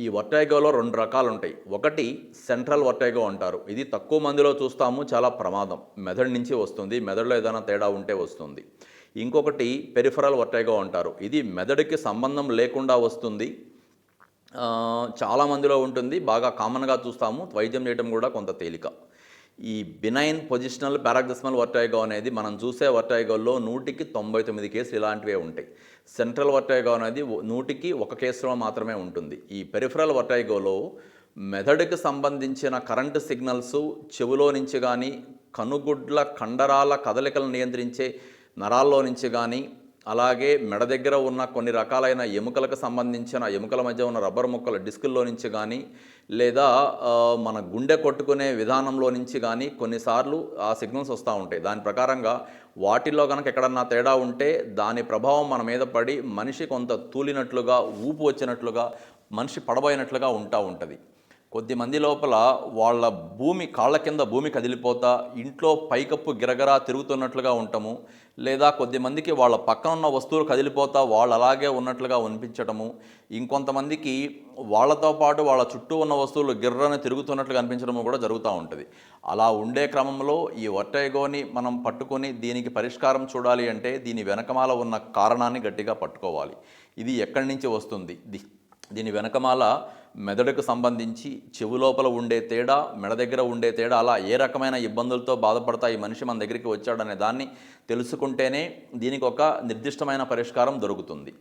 ఈ వర్టైగోలో రెండు రకాలు ఉంటాయి ఒకటి సెంట్రల్ వర్టైగో అంటారు. ఇది తక్కువ మందిలో చూస్తాము చాలా ప్రమాదం. మెదడు నుంచి వస్తుంది మెదడులో ఏదైనా తేడా ఉంటే వస్తుంది. ఇంకొకటి పెరిఫరల్ వర్టైగో అంటారు. ఇది మెదడుకి సంబంధం లేకుండా వస్తుంది. చాలామందిలో చాలా మందిలో ఉంటుంది బాగా కామన్గా చూస్తాము వైద్యం చేయడం కూడా కొంత తేలిక. ఈ బినైన్ పొజిషనల్ పారాగ్జస్మల్ వర్టైగో అనేది మనం చూసే వర్టైగోల్లో నూటికి తొంభై తొమ్మిది కేసులు ఇలాంటివే ఉంటాయి. సెంట్రల్ వర్టైగో అనేది నూటికి ఒక కేసులో మాత్రమే ఉంటుంది. ఈ పెరిఫరల్ వర్టైగోలో మెదడుకి సంబంధించిన కరెంటు సిగ్నల్స్ చెవులో నుంచి కానీ కనుగుడ్ల కండరాల కదలికలను నియంత్రించే నరాల్లో నుంచి కానీ అలాగే మెడ దగ్గర ఉన్న కొన్ని రకాలైన ఎముకలకు సంబంధించిన ఎముకల మధ్య ఉన్న రబ్బర్ ముక్కల డిస్కుల్లో నుంచి కానీ లేదా మన గుండె కొట్టుకునే విధానంలో నుంచి కానీ కొన్నిసార్లు ఆ సిగ్నల్స్ వస్తూ ఉంటాయి. దాని ప్రకారంగా వాటిల్లో కనుక ఎక్కడన్నా తేడా ఉంటే దాని ప్రభావం మన మీద పడి మనిషి కొంత తూలినట్లుగా ఊపు వచ్చినట్లుగా మనిషి పడబోయినట్లుగా ఉంటా ఉంటుంది. కొద్ది మంది లోపల వాళ్ళ భూమి కాళ్ళ కింద భూమి కదిలిపోతా ఇంట్లో పైకప్పు గిరగరా తిరుగుతున్నట్లుగా ఉంటాము లేదా కొద్ది మందికి వాళ్ళ పక్కన ఉన్న వస్తువులు కదిలిపోతా వాళ్ళు అలాగే ఉన్నట్లుగా అనిపించటము ఇంకొంతమందికి వాళ్ళతో పాటు వాళ్ళ చుట్టూ ఉన్న వస్తువులు గిర్రని తిరుగుతున్నట్లుగా అనిపించడము కూడా జరుగుతూ ఉంటుంది. అలా ఉండే క్రమంలో ఈ వర్టైగోని మనం పట్టుకొని దీనికి పరిష్కారం చూడాలి అంటే దీని వెనకమాల ఉన్న కారణాన్ని గట్టిగా పట్టుకోవాలి. ఇది ఎక్కడి నుంచి వస్తుంది? దీని వెనకమాల మెదడుకు సంబంధించి చెవు లోపల ఉండే తేడా మెడ దగ్గర ఉండే తేడా అలా ఏ రకమైన ఇబ్బందులతో బాధపడతా ఈ మనిషి మన దగ్గరికి వచ్చాడనే దాన్ని తెలుసుకుంటేనే దీనికి ఒక నిర్దిష్టమైన పరిష్కారం దొరుకుతుంది.